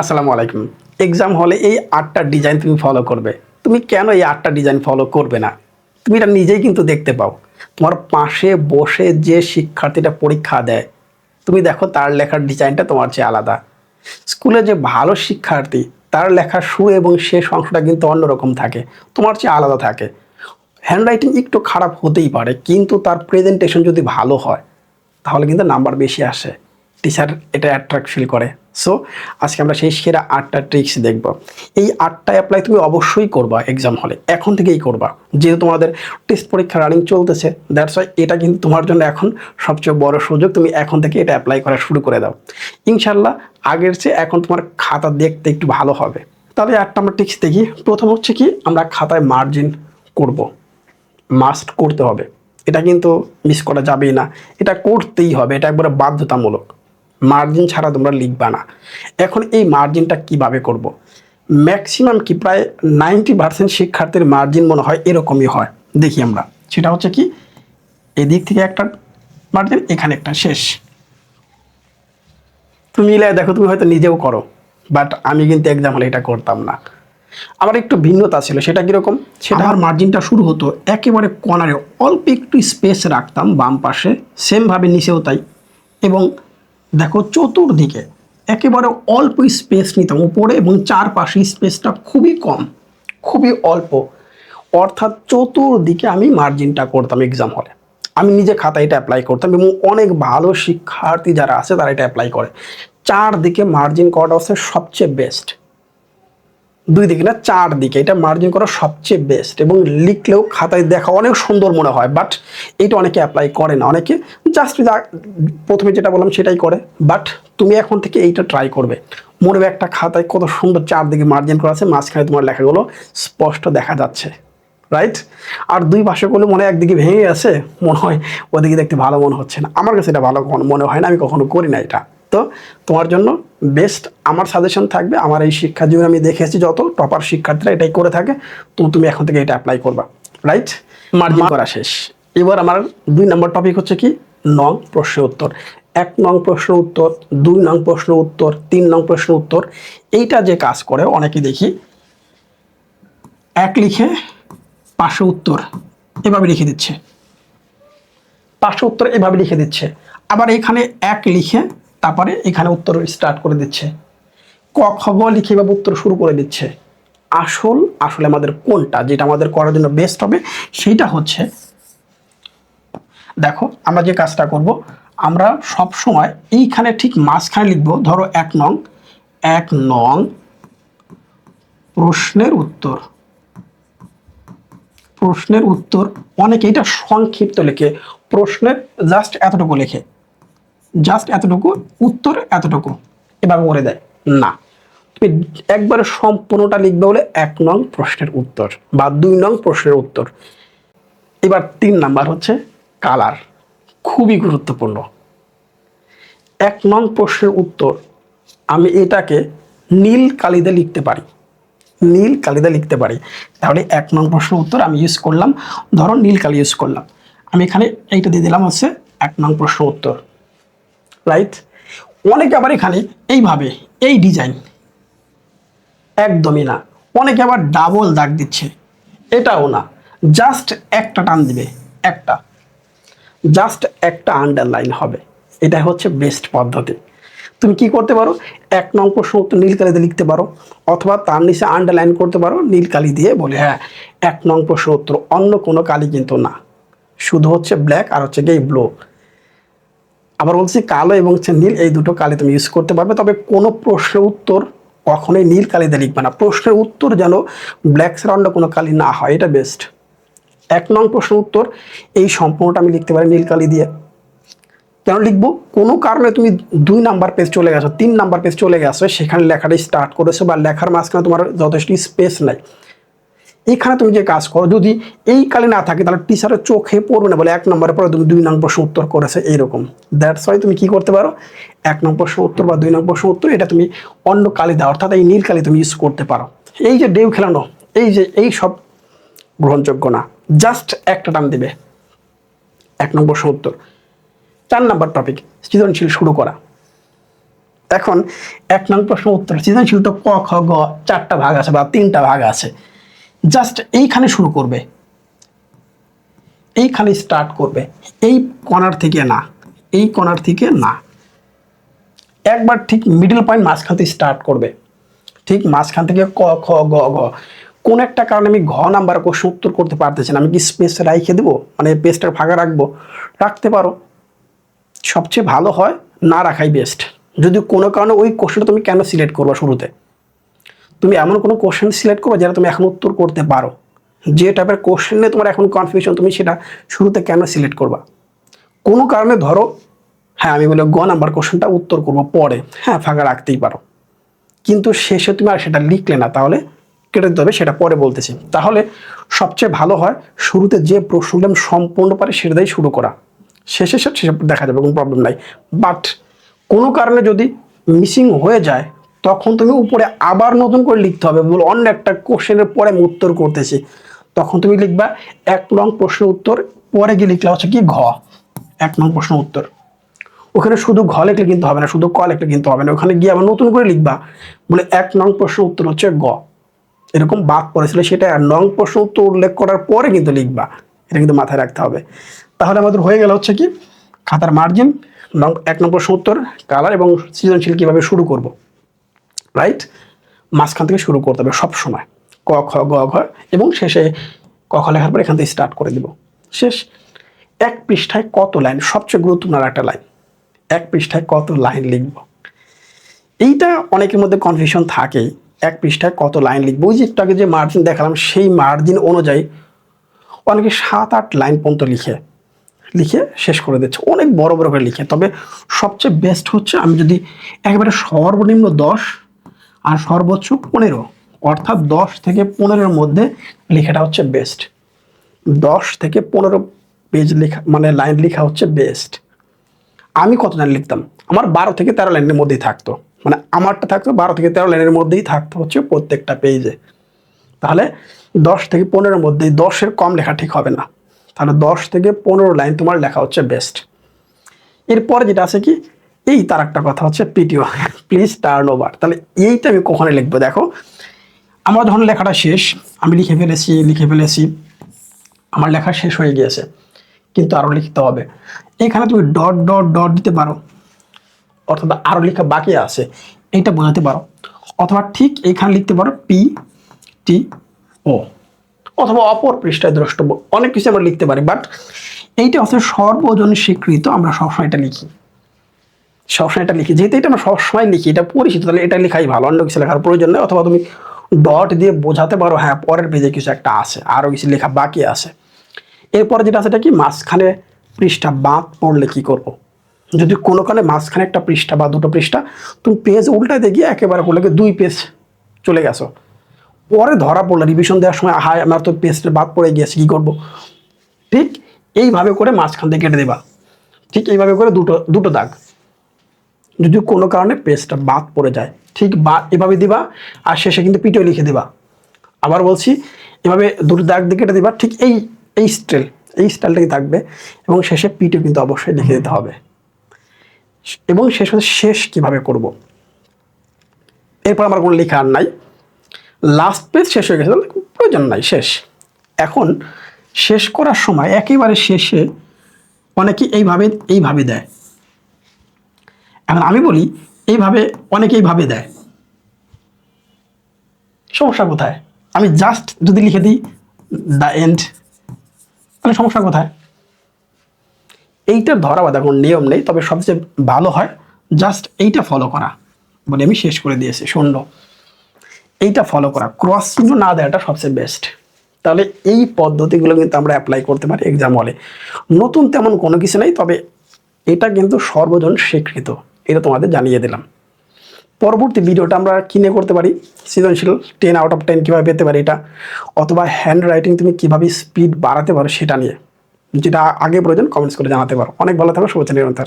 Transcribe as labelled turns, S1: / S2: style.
S1: আসসালামু আলাইকুম। এক্সাম হলে এই আটটা ডিজাইন তুমি ফলো করবে। তুমি কেন এই আটটা ডিজাইন ফলো করবে না? তুমি এটা নিজেই কিন্তু দেখতে পাও। তোমার পাশে বসে যে শিক্ষার্থীটা পরীক্ষা দেয়, তুমি দেখো তার লেখার ডিজাইনটা তোমার চেয়ে আলাদা। স্কুলে যে ভালো শিক্ষার্থী, তার লেখার শুরু এবং শেষ অংশটা কিন্তু অন্যরকম থাকে, তোমার চেয়ে আলাদা থাকে। হ্যান্ডরাইটিং একটু খারাপ হতেই পারে, কিন্তু তার প্রেজেন্টেশন যদি ভালো হয়, তাহলে কিন্তু নাম্বার বেশি আসে। টিচার এটা অ্যাট্রাক্ট ফিল করে। সো আজকে আমরা সেই সেরা আটটা ট্রিক্স দেখব। এই আটটা অ্যাপ্লাই তুমি অবশ্যই করবা এক্সাম হলে এখন থেকেই করবা। যেহেতু তোমাদের টেস্ট পরীক্ষা রানিং চলতেছে দ্যাটস ওয়াই এটা কিন্তু তোমার জন্য এখন সবচেয়ে বড় সুযোগ। তুমি এখন থেকে এটা অ্যাপ্লাই করা শুরু করে দাও। ইনশাল্লাহ আগের চেয়ে এখন তোমার খাতা দেখতে একটু ভালো হবে। তাহলে একটা আমরা টিক্স দেখি। প্রথম হচ্ছে কি, আমরা খাতায় মার্জিন করব। মাস্ট করতে হবে। এটা কিন্তু মিস করা যাবেই না। এটা করতেই হবে। এটা একবারে বাধ্যতামূলক। মার্জিন ছাড়া তোমরা লিখবা না। এখন এই মার্জিনটা কীভাবে করব। ম্যাক্সিমাম কি প্রায় নাইনটি পার্সেন্ট শিক্ষার্থীর মার্জিন মনে হয় এরকমই হয়। দেখি আমরা। সেটা হচ্ছে কি, এদিক থেকে একটা মার্জিন এখানে একটা। শেষ। তুমি মিলে দেখো, তুমি হয়তো নিজেও করো বাট আমি কিন্তু এক্সাম হলে এটা করতাম না। আমার একটু ভিন্নতা ছিল, সেটা কীরকম? সেটা আমার মার্জিনটা শুরু হতো একেবারে কর্নারে অল্প একটু স্পেস রাখতাম বাম পাশে সেমভাবে নিচেও তাই। এবং দেখো চতুর্দিকে একেবারে অল্প স্পেস নিতাম, উপরে এবং চারপাশে স্পেসটা খুবই কম, খুবই অল্প। অর্থাৎ চতুর্দিকে আমি মার্জিনটা করতাম এক্সাম হলে আমি নিজে খাতায় এটা অ্যাপ্লাই করতাম এবং অনেক ভালো শিক্ষার্থী যারা আছে তারা এটা অ্যাপ্লাই করে। চারদিকে মার্জিন করাটা হচ্ছে সবচেয়ে বেস্ট দুই দিকে না, চার দিকে। এটা মার্জিন করা সবচেয়ে বেস্ট এবং লিখলেও খাতায় দেখা অনেক সুন্দর মনে হয় বাট এটা অনেকে অ্যাপ্লাই করে না। অনেকে জাস্ট প্রথমে যেটা বললাম সেটাই করে বাট তুমি এখন থেকে এইটা ট্রাই করবে। মনে হবে একটা খাতায় কত সুন্দর চারদিকে মার্জিন করা আছে, মাঝখানে তোমার লেখাগুলো স্পষ্ট দেখা যাচ্ছে রাইট আর দুই পাশে করলে মনে হয় একদিকে ভেঙে আছে মনে হয় ওদিকে দেখতে ভালো মনে হচ্ছে না। আমার কাছে এটা ভালো মনে হয় না, আমি কখনো করি না এটা। তো তোমার জন্য বেস্ট আমার সাজেশন থাকবে আমার এই শিক্ষা জীবনে আমি দেখেছি যত টপার শিক্ষার্থীরা এটাই করে থাকে তো তুমি এখন থেকে এটা অ্যাপ্লাই করবা। রাইট মার্জিন করা শেষ। এবার আমার দুই নম্বর টপিক হচ্ছে কি? নং প্রশ্ন উত্তর। এক নং প্রশ্ন উত্তর দুই নং প্রশ্ন উত্তর তিন নং প্রশ্ন উত্তর এইটা যে কাজ করে অনেকে দেখি এক লিখে পাশে উত্তর এভাবে লিখে দিচ্ছে। পাশে উত্তর এভাবে লিখে দিচ্ছে। আবার এখানে এক লিখে তারপরে এখানে উত্তর স্টার্ট করে দিচ্ছে। ক খ গ লিখে এভাবে উত্তর শুরু করে দিচ্ছে। আসল, আসলে আমাদের কোনটা, যেটা আমাদের করার জন্য বেস্ট হবে, সেইটা হচ্ছে, দেখো আমরা যে কাজটা করব, আমরা সব সময় এইখানে ঠিক মাঝখানে লিখব, ধরো এক নং এক নং প্রশ্নের উত্তর। প্রশ্নের উত্তর, অনেকে এটা সংক্ষিপ্ত লেখে, প্রশ্নের জাস্ট এতটুকু লেখে। জাস্ট এতটুকু, উত্তর এতটুকু। এভাবে করে দেয় না। তুমি একবারে সম্পূর্ণটা লিখবে বলে এক নং প্রশ্নের উত্তর বা দুই নং প্রশ্নের উত্তর। এবার তিন নাম্বার হচ্ছে কালার। খুবই গুরুত্বপূর্ণ। এক নং প্রশ্নের উত্তর আমি এটাকে নীল কালিতে লিখতে পারি। নীল কালিতে লিখতে পারি। তাহলে এক নং প্রশ্নের উত্তর আমি ইউজ করলাম। ধরো নীল কালি ইউজ করলাম। আমি এখানে এইটা দিয়ে দিলাম হচ্ছে এক নং প্রশ্ন উত্তর। রাইট অনেকে আবার এখানে এইভাবে, এই ডিজাইন একদমই না। অনেকে আবার ডাবল দাগ দিচ্ছে। এটাও না। জাস্ট একটা টান দিবে, একটা। জাস্ট একটা আন্ডারলাইন হবে। এটা হচ্ছে বেস্ট পদ্ধতি। তুমি কি করতে পারো? এক নং প্রশ্ন উত্তর নীল কালিতে লিখতে পারো, অথবা তার নিচে আন্ডারলাইন করতে পারো নীল কালি দিয়ে বলে হ্যাঁ এক নং প্রশ্ন উত্তর অন্য কোনো কালি কিন্তু না। শুধু হচ্ছে ব্ল্যাক আর হচ্ছে গিয়ে ব্লু আবার বলছি কালো এবং হচ্ছে নীল, এই দুটো কালি তুমি ইউজ করতে পারবে। তবে কোনো প্রশ্নের উত্তর কখনোই নীল কালিতে লিখবে না। প্রশ্নের উত্তর যেন ব্ল্যাক সারাউন্ডে কোনো কালি না হয়, এটা বেস্ট এক নং প্রশ্নের উত্তর, এই সম্পূর্ণটা আমি লিখতে পারি নীল কালি দিয়ে। কেন লিখব? কোনো কারণে তুমি দুই নাম্বার পেজ চলে গেছো, তিন নাম্বার পেজ চলে গেছো, সেখানে লেখাটা স্টার্ট করেছ বা লেখার মাঝখানে তোমার যথেষ্ট স্পেস নাই। এখানে তুমি যে কাজ করো, যদি এই কালে না থাকে, তাহলে টিচারের চোখে পড়বে না বলে এক নম্বরের পরে তুমি দুই নম্বর প্রশ্ন উত্তর করেছে এইরকম। দ্যাটস ওয়াই তুমি কি করতে পারো? এক নম্বর প্রশ্ন উত্তর বা দুই নম্বর প্রশ্ন উত্তর এটা তুমি অন্য কালি দাও, অর্থাৎ এই নীল কালি তুমি ইউজ করতে পারো। এই যে ডেউ খেলানো, এই যে, এই সব গ্রহণযোগ্য না। জাস্ট একটা টান দেবে। এক নম্বর উত্তর চার নম্বর টপিক সৃজনশীল শুরু করা। এখন এক নম্বর প্রশ্ন উত্তর সৃজনশীল তো ক, খ, গ, চারটা ভাগ আছে বা তিনটা ভাগ আছে। জাস্ট এইখানে শুরু করবে। এইখানে স্টার্ট করবে। এই কর্নার থেকে না। এই কর্নার থেকে না। একবার ঠিক মিডল পয়েন্ট মাঝখান থেকে স্টার্ট করবে। ঠিক মাঝখান থেকে ক, খ, গ ঘ কোন একটা কারণে আমি ঘ নাম্বার কোশ্চেন উত্তর করতে পারতেছি না। আমি কি স্পেস রাইখে দেবো? মানে পেজটার ফাঁকা রাখব? রাখতে পারো। সবচেয়ে ভালো হয় না রাখাই বেস্ট যদি কোনো কারণে ওই কোশ্চেনটা তুমি কেন সিলেক্ট করবে শুরুতে? তুমি এমন কোনো কোশ্চেন সিলেক্ট করবে যেটা তুমি এখন উত্তর করতে পারো। যে টাইপের কোশ্চেন নিয়ে তোমার এখন কনফিউশন তুমি সেটা শুরুতে কেন সিলেক্ট করবা? কোনো কারণে ধরো হ্যাঁ আমি বলে গ নাম্বার কোশ্চেনটা উত্তর করব পরে। হ্যাঁ ফাঁকা রাখতেই পারো। কিন্তু শেষে তুমি আর সেটা লিখলে না, তাহলে কেটে দিতে হবে, সেটা পরে বলতেছি। তাহলে সবচেয়ে ভালো হয় শুরুতে যে প্রশ্নগুলো আমি সম্পূর্ণ পারে সেটা দিয়ে শুরু করা। শেষে সে সেসব দেখা যাবে, কোনো প্রবলেম নাই। বাট কোনো কারণে যদি মিসিং হয়ে যায় তখন তুমি উপরে আবার নতুন করে লিখতে হবে। বলো, অন্য একটা কোশ্চেনের পরে আমি উত্তর করতেছি। তখন তুমি লিখবা, এক নং প্রশ্নের উত্তর, পরে গিয়ে লিখলে হচ্ছে কি ঘ। এক নং প্রশ্ন উত্তর। ওখানে শুধু ঘ লিখলে কিন্তু হবে না, শুধু ক লিখলে কিন্তু হবে না। ওখানে গিয়ে আবার নতুন করে লিখবা, বলে এক নং প্রশ্ন উত্তর হচ্ছে গ। এরকম বাদ পড়েছিল সেটা নং প্রশ্ন উত্তর উল্লেখ করার পরে কিন্তু লিখবা, এটা কিন্তু মাথায় রাখতে হবে। তাহলে আমাদের হয়ে গেল হচ্ছে কি, খাতার মার্জিন এক নং প্রশ্ন উত্তর কালার এবং সৃজনশীল কীভাবে শুরু করব। রাইট মাঝখান থেকে শুরু করতে হবে সব সময়। ক, খ, গ, ঘ এবং শেষে ক, খ লেখার পর এখান থেকে স্টার্ট করে দিব। শেষ। এক পৃষ্ঠায় কত লাইন সবচেয়ে গুরুত্বপূর্ণ একটা লাইন এক পৃষ্ঠায় কত লাইন লিখব? এইটা অনেকের মধ্যে কনফিউশন থাকেই। এক পৃষ্ঠায় কত লাইন লিখব? ওই যে একটু যে মার্জিন দেখালাম, সেই মার্জিন অনুযায়ী অনেকে সাত, আট লাইন পর্যন্ত লিখে লিখে শেষ করে দিচ্ছে। অনেক বড় বড় করে লিখে। তবে সবচেয়ে বেস্ট হচ্ছে আমি যদি একেবারে সর্বনিম্ন দশ আর সর্বোচ্চ পনেরো, অর্থাৎ দশ থেকে পনেরোর মধ্যে লেখাটা হচ্ছে বেস্ট দশ থেকে পনেরো পেজ লেখা মানে লাইন লেখা হচ্ছে বেস্ট আমি কত লাইন লিখতাম? আমার বারো থেকে তেরো লাইনের মধ্যেই থাকতো। মানে আমারটা থাকতো, বারো থেকে তেরো লাইনের মধ্যেই থাকতো হচ্ছে প্রত্যেকটা পেজে তাহলে দশ থেকে পনেরোর মধ্যেই দশের কম লেখা ঠিক হবে না। তাহলে দশ থেকে পনেরো লাইন তোমার লেখা হচ্ছে বেস্ট এরপরে যেটা আছে কি? এই তার একটা কথা হচ্ছে পিটিও প্লিজ টার্ন ওভার তাহলে এইটা আমি কখনো লিখব, দেখো। আমার যখন লেখাটা শেষ, আমি লিখে ফেলেছি লিখে ফেলেছি, আমার লেখা শেষ হয়ে গিয়েছে, কিন্তু আরও লিখতে হবে। এখানে তুমি ডট ডট ডট দিতে পারো, অর্থাৎ আরও লেখা বাকি আছে এইটা বোঝাতে পারো। অথবা ঠিক এখানে লিখতে পারো পি টি ও অথবা অপর পৃষ্ঠায় দ্রষ্টব্য, অনেক কিছু আমরা লিখতে পারি বাট এইটা হচ্ছে সর্বজন স্বীকৃত, আমরা সবসময় এটা লিখি। সবসময় এটা লিখি। যেহেতু এটা আমরা সবসময় লিখি, এটা পরিচিত তাহলে এটা লেখাই ভালো। অন্য কিছু লেখার প্রয়োজন নেই, অথবা তুমি ডট দিয়ে বোঝাতে পারো হ্যাঁ পরের পেজে কিছু একটা আছে আরও কিছু লেখা বাকি আছে। এরপরে যেটা আছে, এটা কি? মাঝখানে পৃষ্ঠা বাদ পড়লে কি করব। যদি কোনো কারণে মাঝখানে একটা পৃষ্ঠা বা দুটো পৃষ্ঠা, তুমি পেজ উল্টাতে গিয়ে একেবারে করলে দুই পেজ চলে গেছো। পরে ধরা পড়ল রিভিশন দেওয়ার সময় হায় আমার তো পেজটা বাদ পড়ে গিয়েছে, কী করব? ঠিক এইভাবে করে মাঝখান থেকে কেটে দেবা। ঠিক এইভাবে করে দুটো দুটো দাগ। যদি কোনো কারণে পেজটা বাদ পড়ে যায়, ঠিক বা এভাবে দিবা আর শেষে কিন্তু পিটিও লিখে দিবা। আবার বলছি, এভাবে দুটো দাগ দিয়ে কেটে দিবা, ঠিক এই এই স্টাইল এই স্টাইলটাই থাকবে এবং শেষে পিটিও কিন্তু অবশ্যই লিখে দিতে হবে। এবং শেষ হচ্ছে শেষ কীভাবে করব। এরপর আমার কোনো লেখা আর নাই। লাস্ট পেজ শেষ হয়ে গেছে প্রয়োজন নাই, শেষ। এখন শেষ করার সময় একেবারে শেষে অনেকে এইভাবে এইভাবে দেয়। এখন আমি বলি, এইভাবে অনেকেই ভাবে দেয়। সমস্যা কোথায়? আমি জাস্ট যদি লিখে দিই দ্য এন্ড তাহলে সমস্যা কোথায়? এইটার ধরা বাঁধা কোনো নিয়ম নেই, তবে সবচেয়ে ভালো হয় জাস্ট এইটা ফলো করা। বলে আমি শেষ করে দিয়েছি, শূন্য। এইটা ফলো করা ক্রস চিহ্ন না দেওয়াটা সবচেয়ে বেস্ট তাহলে এই পদ্ধতিগুলো কিন্তু আমরা অ্যাপ্লাই করতে পারি এক্সাম হলে নতুন তেমন কোনো কিছু নেই, তবে এটা কিন্তু সর্বজন স্বীকৃত। এটা তোমাদের জানিয়ে দিলাম। পরবর্তী ভিডিওটা আমরা কিনে করতে পারি? সৃজনশীল টেন আউট অফ টেন কীভাবে পেতে পারি এটা? অথবা হ্যান্ড রাইটিং তুমি কীভাবে স্পিড বাড়াতে পারো সেটা নিয়ে। যেটা আগে প্রয়োজন কমেন্টস করে জানাতে পারো। অনেক ভালো থাকো, শুভেচ্ছা নিরন্তর।